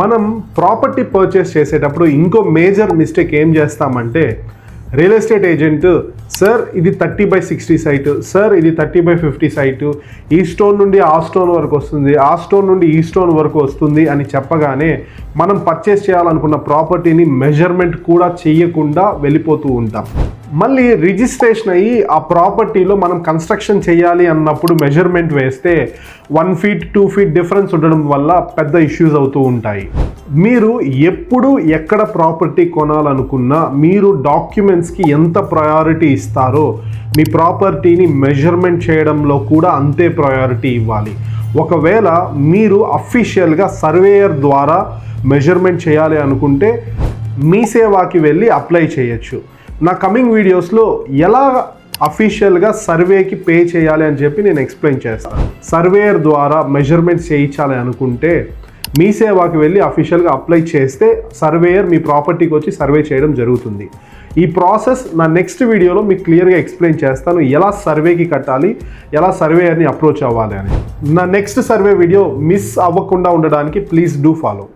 మనం property purchase చేసేటప్పుడు ఇంకో మేజర్ మిస్టేక్ ఏం చేస్తామంటే రియల్ ఎస్టేట్ ఏజెంట్ సార్ ఇది thirty by sixty site sir ఇది థర్టీ బై ఫిఫ్టీ సైట్ ఈ స్టోన్ నుండి ఆ స్టోన్ వరకు వస్తుంది. ఆ స్టోన్ నుండి ఈ స్టోన్ వరకు వస్తుంది అని చెప్పగానే మనం పర్చేస్ చేయాలనుకున్న ప్రాపర్టీని మెజర్మెంట్ కూడా చేయకుండా వెళ్ళిపోతూ ఉంటాం. మళ్ళీ రిజిస్ట్రేషన్ అయ్యి ఆ ప్రాపర్టీలో మనం కన్స్ట్రక్షన్ చేయాలి అన్నప్పుడు మెజర్మెంట్ వేస్తే one feet two feet difference ఉండడం వల్ల పెద్ద ఇష్యూస్ అవుతూ ఉంటాయి. మీరు ఎప్పుడు ఎక్కడ ప్రాపర్టీ కొనాలనుకున్నా మీరు డాక్యుమెంట్స్కి ఎంత ప్రయారిటీ ఇస్తారో మీ ప్రాపర్టీని మెజర్మెంట్ చేయడంలో కూడా అంతే ప్రయారిటీ ఇవ్వాలి. ఒకవేళ మీరు అఫీషియల్గా సర్వేయర్ ద్వారా మెజర్మెంట్ చేయాలి అనుకుంటే మీ సేవాకి వెళ్ళి అప్లై చేయొచ్చు. నా కమింగ్ వీడియోస్లో ఎలా అఫీషియల్గా సర్వేకి పే చేయాలి అని చెప్పి నేను ఎక్స్ప్లెయిన్ చేస్తాను. సర్వేయర్ ద్వారా మెజర్మెంట్స్ చేయించాలి అనుకుంటే మీ సేవాకి వెళ్ళి అఫీషియల్గా అప్లై చేస్తే సర్వేయర్ మీ ప్రాపర్టీకి వచ్చి సర్వే చేయడం జరుగుతుంది. ఈ ప్రాసెస్ నా నెక్స్ట్ వీడియోలో మీకు క్లియర్గా ఎక్స్ప్లెయిన్ చేస్తాను ఎలా సర్వేకి కట్టాలి ఎలా సర్వేయర్ని అప్రోచ్ అవ్వాలి అని. నా నెక్స్ట్ సర్వే వీడియో మిస్ అవ్వకుండా ఉండడానికి ప్లీజ్ డూ ఫాలో